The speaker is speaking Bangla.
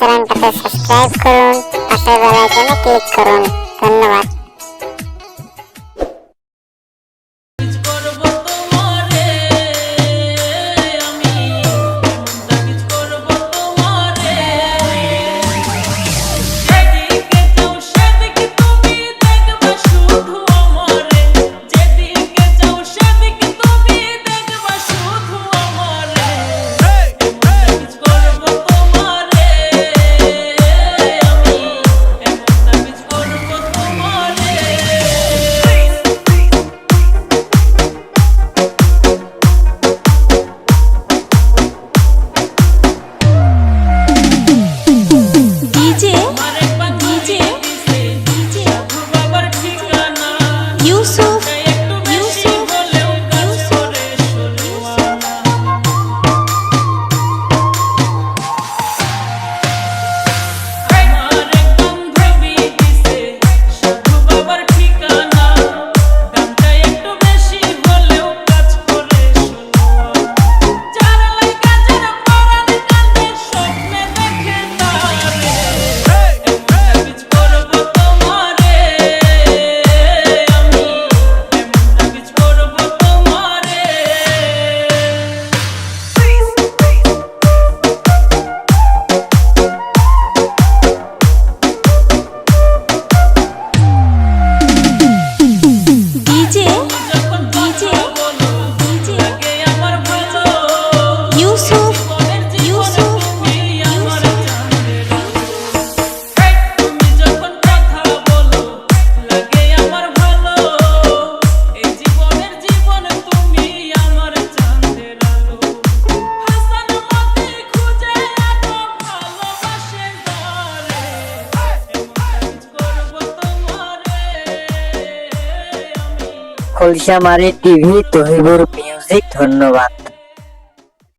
চ্যানেলটাকে সাবস্ক্রাইব করুন পাশে বেল আইকনে ক্লিক করুন ধন্যবাদ খলিশা মারি টিভি তহিবুর মিউজিক ধন্যবাদ।